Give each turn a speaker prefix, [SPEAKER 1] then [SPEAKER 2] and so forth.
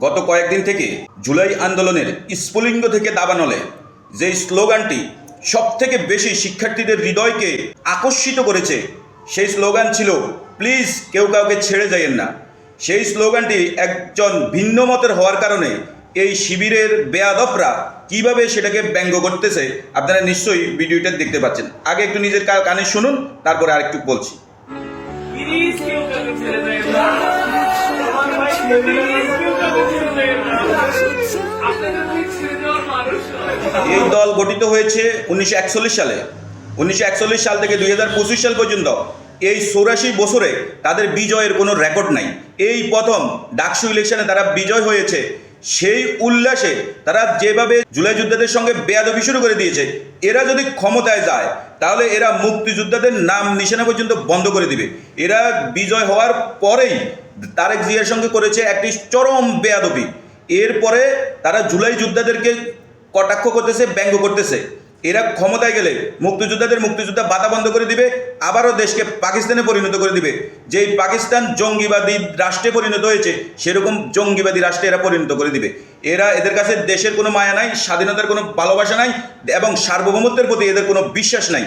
[SPEAKER 1] গত কয়েকদিন থেকে জুলাই আন্দোলনের স্ফুলিঙ্গ থেকে দাবানলে যে স্লোগানটি সব থেকে বেশি শিক্ষার্থীদের হৃদয়কে আকর্ষিত করেছে, সেই স্লোগান ছিল, প্লিজ কেউ কাউকে ছেড়ে যাইয়েন না। সেই স্লোগানটি একজন ভিন্ন মতের হওয়ার কারণে এই শিবিরের বেয়াদপরা কীভাবে সেটাকে ব্যঙ্গ করতেছে, আপনারা নিশ্চয়ই ভিডিওটা দেখতে পাচ্ছেন। আগে একটু নিজের কানে শুনুন, তারপরে আরেকটু বলছি।
[SPEAKER 2] প্লিজ কেউ কাউকে ছেড়ে না।
[SPEAKER 1] এই দল গঠিত হয়েছে উনিশশো একচল্লিশ সালে। উনিশশো একচল্লিশ সাল থেকে দুই হাজার পঁচিশ সাল পর্যন্ত এই চৌরাশি বছরে তাদের বিজয়ের কোনো রেকর্ড নাই। এই প্রথম ডাকসু ইলেকশনে তারা বিজয় হয়েছে, সেই উল্লাসে তারা যেভাবে জুলাই যোদ্ধাদের সঙ্গে বেয়াদবি শুরু করে দিয়েছে, এরা যদি ক্ষমতায় যায়, তাহলে এরা মুক্তিযোদ্ধাদের নাম নিশানা পর্যন্ত বন্ধ করে দিবে। এরা বিজয় হওয়ার পরেই তারেক জিয়ার সঙ্গে করেছে একটি চরম বেয়াদবি। এরপরে তারা জুলাই যোদ্ধাদেরকে কটাক্ষ করতেছে, ব্যঙ্গ করতেছে। এরা ক্ষমতায় গেলে মুক্তিযোদ্ধাদের মুক্তিযোদ্ধা বাধা বন্ধ করে দিবে, আবারও দেশকে পাকিস্তানে পরিণত করে দিবে। যেই পাকিস্তান জঙ্গিবাদী রাষ্ট্রে পরিণত হয়েছে, সেরকম জঙ্গিবাদী রাষ্ট্রে এরা পরিণত করে দিবে। এরা এদের কাছে দেশের কোনো মায়া নাই, স্বাধীনতার কোনো ভালোবাসা নাই, এবং সার্বভৌমত্বের প্রতি এদের কোনো বিশ্বাস নাই।